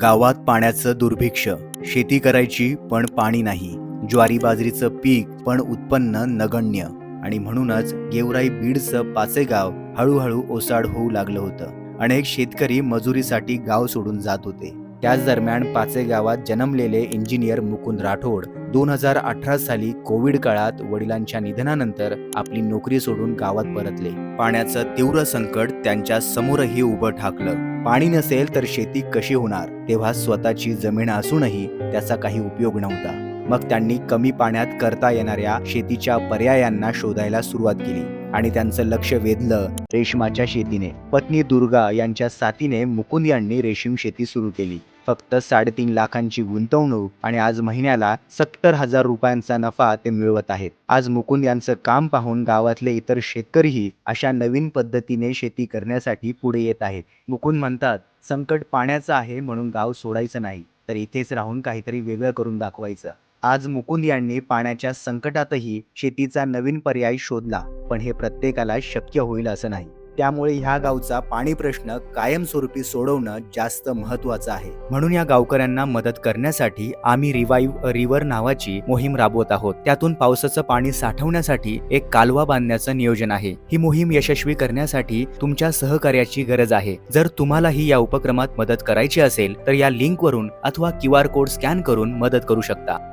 गावात पाण्याचं दुर्भिक्ष शेती करायची पण पाणी नाही ज्वारी बाजरीचं पीक पण उत्पन्न नगण्य आणि म्हणूनच गेवराई बीडचं पाचेगाव हळूहळू ओसाड होऊ लागलं होतं. अनेक शेतकरी मजुरीसाठी गाव सोडून जात होते. त्याच दरम्यान पाचे गावात जन्मलेले इंजिनियर मुकुंद राठोड दोन हजार अठरा साली कोविड काळात वडिलांच्या निधनानंतर आपली नोकरी सोडून गावात परतले. पाण्याचं तीव्र संकट त्यांच्या समोरही उभं ठाकलं. पाणी नसेल तर शेती कशी होणार? तेव्हा स्वतःची जमीन असूनही त्याचा काही उपयोग नव्हता. मग त्यांनी कमी पाण्यात करता येणाऱ्या शेतीच्या पर्यायांना शोधायला सुरुवात केली आणि त्यांचं लक्ष वेधलं रेशमाच्या शेतीने. पत्नी दुर्गा यांच्या साथीने मुकुंद यांनी रेशीम शेती सुरू केली. फक्त साडेतीन लाखांची गुंतवणूक आणि आज महिन्याला सत्तर हजार रुपयांचा नफा ते मिळवत आहेत. आज मुकुंद यांचं काम पाहून गावातले इतर शेतकरीही अशा नवीन पद्धतीने शेती करण्यासाठी पुढे येत आहेत. मुकुंद म्हणतात संकट पाण्याचं आहे म्हणून गाव सोडायचं नाही तर इथेच राहून काहीतरी वेगळं करून दाखवायचं. आज मुकुंद यांनी पाण्याच्या संकटातही शेतीचा नवीन पर्याय शोधला पण हे प्रत्येकाला शक्य होईल असं नाही. त्यामुळे ह्या गावचा पाणी प्रश्न कायमस्वरूपी सोडवणं जास्त महत्वाचं आहे. म्हणून या गावकऱ्यांना मदत करण्यासाठी आम्ही रिवाईव्ह रिव्हर नावाची मोहीम राबवत आहोत. त्यातून पावसाचं पाणी साठवण्यासाठी एक कालवा बांधण्याचं नियोजन आहे. ही मोहीम यशस्वी करण्यासाठी तुमच्या सहकार्याची गरज आहे. जर तुम्हालाही या उपक्रमात मदत करायची असेल तर या लिंकवरून अथवा क्यू आर कोड स्कॅन करून मदत करू शकता.